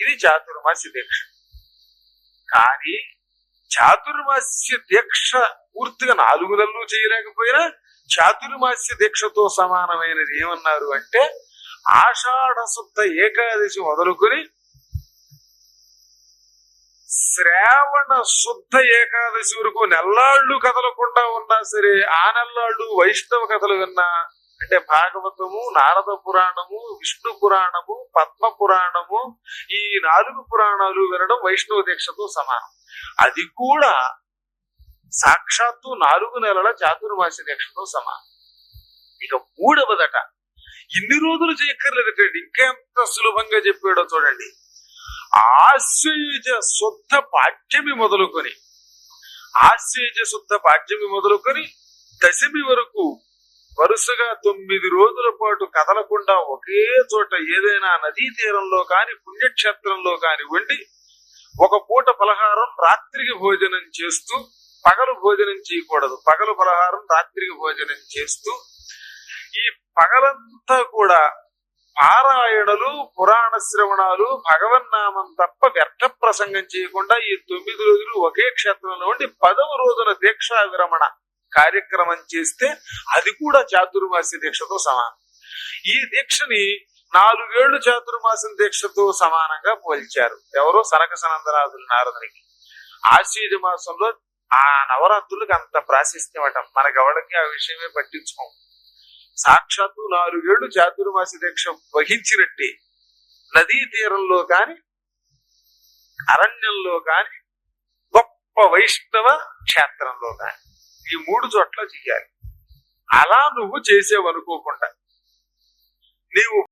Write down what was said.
ఇది చాతుర్మాస్య దీక్ష. కానీ చాతుర్మాస్య దీక్ష పూర్తిగా నాలుగు నెలలు చేయలేకపోయినా చాతుర్మాస్య దీక్షతో సమానమైనది ఏమన్నారు అంటే ఆషాఢశుద్ధ ఏకాదశి మొదలుకొని శ్రావణ శుద్ధ ఏకాదశి వరకు నెల్లాళ్ళు కదలకుండా ఉన్నా సరే ఆ నెల్లాళ్ళు వైష్ణవ కథలు విన్నా అంటే భాగవతము నారద పురాణము విష్ణు పురాణము పద్మ పురాణము ఈ నాలుగు పురాణాలు వినడం వైష్ణవ దీక్షతో సమానం. అది కూడా సాక్షాత్తు నాలుగు నెలల చాతుర్మాస దీక్షతో సమానం. ఇక మూడవదట ఇన్ని రోజులు చేయక్కర్లేదు కండి ఇంకెంత సులభంగా చెప్పాడో చూడండి. ఆశ్వయుజ శుద్ధ పాఠ్యమి మొదలుకొని ఆశ్వయుజ శుద్ధ పాఠ్యమి మొదలుకొని దశమి వరకు వరుసగా తొమ్మిది రోజుల పాటు కదలకుండా ఒకే చోట ఏదైనా నదీ తీరంలో కాని పుణ్యక్షేత్రంలో కాని వండి ఒక పూట పలహారం రాత్రికి భోజనం చేస్తూ పగలు భోజనం చేయకూడదు. పగలు పలహారం రాత్రికి భోజనం చేస్తూ ఈ పగలంతా కూడా పారాయణలు పురాణ శ్రవణాలు భగవన్నామం తప్ప వ్యర్థ ప్రసంగం చేయకుండా ఈ తొమ్మిది రోజులు ఒకే క్షేత్రంలో ఉండి పదవ రోజున దీక్షా విరమణ కార్యక్రమం చేస్తే అది కూడా చాతుర్మాస్య దీక్షతో సమానం. ఈ దీక్షని నాలుగేళ్ళు చాతుర్మాసం దీక్షతో సమానంగా పోల్చారు. ఎవరో సనక సనందనాథులు నారదునికి. ఆశ్వీజ మాసంలో ఆ నవరాత్రులకు అంత ప్రాశస్త్యమట మనకెవరికి ఆ విషయమే పట్టించుకోం సాక్షాత్తు నాలుగేళ్ళు చాతుర్మాస దీక్ష వహించినట్టే. నదీ తీరంలో కాని అరణ్యంలో కాని గొప్ప వైష్ణవ క్షేత్రంలో కాని ఈ మూడు చోట్ల చెయ్యాలి అలా నువ్వు చేసేవనుకోకుండా నీవు